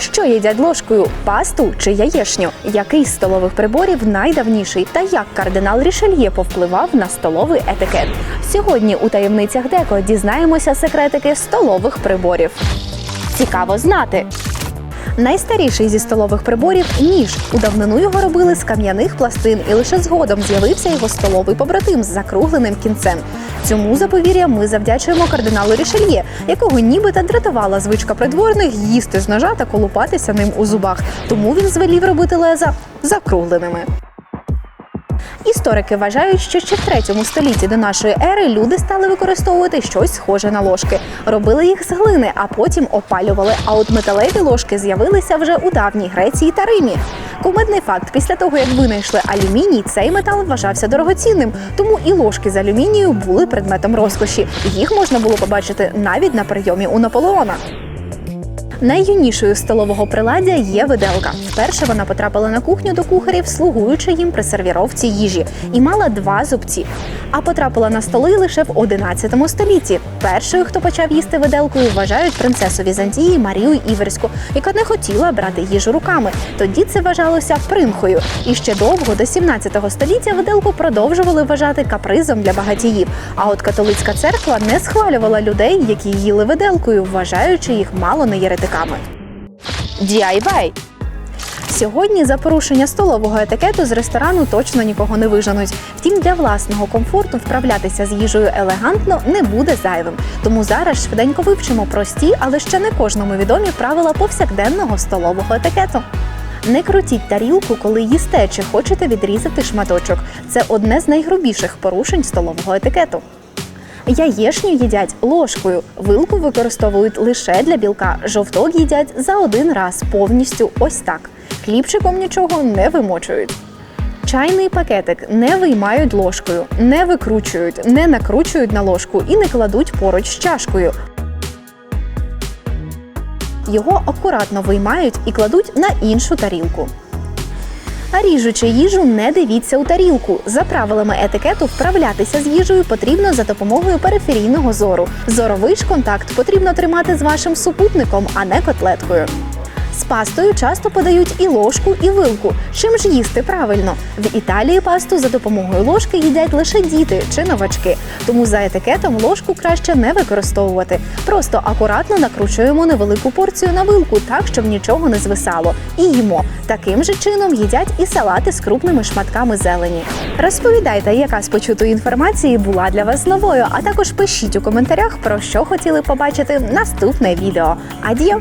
Що їдять ложкою пасту чи яєшню? Який з столових приборів найдавніший та як кардинал Рішельє повпливав на столовий етикет? Сьогодні у таємницях Деко дізнаємося секретики столових приборів. Цікаво знати. Найстаріший зі столових приборів ніж. У давнину його робили з кам'яних пластин, і лише згодом з'явився його столовий побратим з закругленим кінцем. Цьому заповір'я ми завдячуємо кардиналу Рішельє, якого нібито дратувала звичка придворних їсти з ножа та колупатися ним у зубах. Тому він звелів робити леза закругленими. Історики вважають, що ще в третьому столітті до нашої ери люди стали використовувати щось схоже на ложки. Робили їх з глини, а потім опалювали. А от металеві ложки з'явилися вже у давній Греції та Римі. Кумедний факт: після того, як винайшли алюміній, цей метал вважався дорогоцінним, тому і ложки з алюмінію були предметом розкоші. Їх можна було побачити навіть на прийомі у Наполеона. Найюнішою столового приладдя є виделка. Вперше вона потрапила на кухню до кухарів, слугуючи їм при сервіровці їжі, і мала два зубці. А потрапила на столи лише в 11 столітті. Першою, хто почав їсти виделкою, вважають принцесу Візантії Марію Іверську, яка не хотіла брати їжу руками. Тоді це вважалося примхою. І ще довго до 17 століття виделку продовжували вважати капризом для багатіїв. А от католицька церква не схвалювала людей, які їли виделкою, вважаючи їх мало не єретиками. DIY Сьогодні за порушення столового етикету з ресторану точно нікого не виженуть. Втім, для власного комфорту вправлятися з їжею елегантно не буде зайвим. Тому зараз швиденько вивчимо прості, але ще не кожному відомі правила повсякденного столового етикету. Не крутіть тарілку, коли їсте чи хочете відрізати шматочок. Це одне з найгрубіших порушень столового етикету. Яєшню їдять ложкою, вилку використовують лише для білка. Жовток їдять за один раз повністю ось так. Хлібчиком нічого не вимочують. Чайний пакетик не виймають ложкою, не викручують, не накручують на ложку і не кладуть поруч з чашкою. Його акуратно виймають і кладуть на іншу тарілку. А ріжучи їжу, не дивіться у тарілку. За правилами етикету вправлятися з їжею потрібно за допомогою периферійного зору. Зоровий ж контакт потрібно тримати з вашим супутником, а не котлеткою. З пастою часто подають і ложку, і вилку. Чим ж їсти правильно? В Італії пасту за допомогою ложки їдять лише діти чи новачки. Тому за етикетом ложку краще не використовувати. Просто акуратно накручуємо невелику порцію на вилку, так щоб нічого не звисало. І їмо. Таким же чином їдять і салати з крупними шматками зелені. Розповідайте, яка з почутої інформації була для вас новою, а також пишіть у коментарях, про що хотіли побачити наступне відео. Адіо!